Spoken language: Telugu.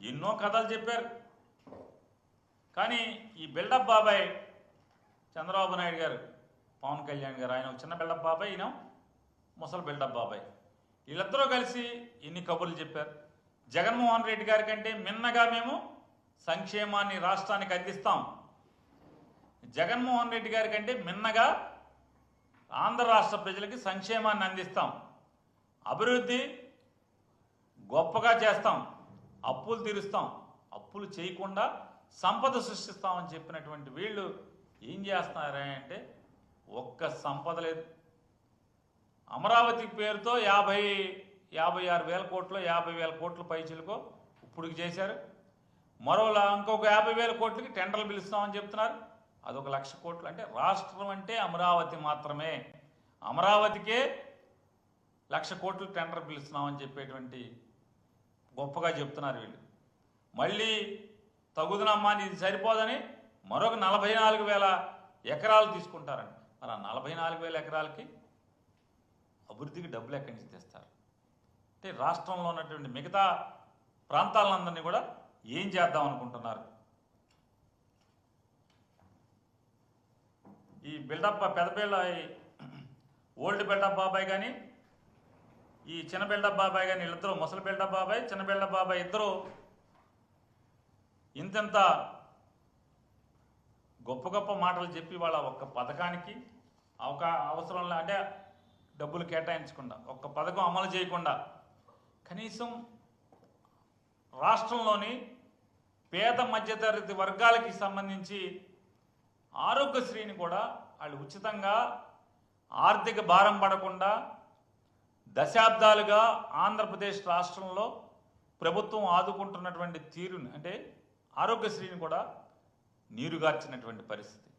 ఎన్నో కథలు చెప్పారు. కానీ ఈ బిల్డప్ బాబాయ్ చంద్రబాబు నాయుడు గారు పవన్ కళ్యాణ్ గారు ఆయన ఒక చిన్న బిల్డప్ బాబాయ్ ఈయన ముసలి బిల్డప్ బాబాయ్. వీళ్ళిద్దరూ కలిసి ఎన్ని కబుర్లు చెప్పారు. జగన్మోహన్ రెడ్డి గారి కంటే మిన్నగా మేము సంక్షేమాన్ని రాష్ట్రానికి అందిస్తాం. జగన్మోహన్ రెడ్డి గారి కంటే మిన్నగా ఆంధ్ర రాష్ట్ర ప్రజలకి సంక్షేమాన్ని అందిస్తాం. అభివృద్ధి గొప్పగా చేస్తాం. అప్పులు తీరుస్తాం. అప్పులు చేయకుండా సంపద సృష్టిస్తామని చెప్పినటువంటి వీళ్ళు ఏం చేస్తున్నారా అంటే ఒక్క సంపద లేదు. అమరావతి పేరుతో యాభై యాభై ఆరు వేల కోట్లు యాభై వేల కోట్లు పైచిలకు ఇప్పుడు చేశారు. మరోలా ఇంకొక యాభై వేల కోట్లకి టెండర్లు పిలుస్తామని చెప్తున్నారు. అదొక లక్ష కోట్లు. అంటే రాష్ట్రం అంటే అమరావతి మాత్రమే. అమరావతికే లక్ష కోట్లు టెండర్ పిలుస్తున్నామని చెప్పేటువంటి గొప్పగా చెప్తున్నారు వీళ్ళు. మళ్ళీ తగుదనమ్మా ఇది సరిపోదని మరొక నలభై నాలుగు వేల ఎకరాలు తీసుకుంటారండి మరి ఆ నలభై నాలుగు వేల ఎకరాలకి అభివృద్ధికి డబ్బులు ఎక్కడి నుంచి తెస్తారు? అంటే రాష్ట్రంలో ఉన్నటువంటి మిగతా ప్రాంతాలందరినీ కూడా ఏం చేద్దాం అనుకుంటున్నారు? ఈ బిల్డప్ పెద్ద బిల్డ ఓల్డ్ బిల్డప్ బాబాయ్ కానీ ఈ చిన్న బిల్డప్ బాబాయ్ కానీ వీళ్ళిద్దరూ ముసలి బిల్డప్ బాబాయ్ చిన్న బిల్డప్ బాబాయ్ ఇద్దరు ఇంతెంత గొప్ప గొప్ప మాటలు చెప్పి వాళ్ళ ఒక్క పథకానికి ఒక అవసరం అంటే డబ్బులు కేటాయించకుండా ఒక్క పథకం అమలు చేయకుండా కనీసం రాష్ట్రంలోని పేద మధ్యతరగతి వర్గాలకి సంబంధించి ఆరోగ్యశ్రీని కూడా వాళ్ళు ఉచితంగా ఆర్థిక భారం పడకుండా దశాబ్దాలుగా ఆంధ్రప్రదేశ్ రాష్ట్రంలో ప్రభుత్వం ఆదుకుంటున్నటువంటి తీరుని అంటే ఆరోగ్యశ్రీని కూడా నీరుగార్చినటువంటి పరిస్థితి.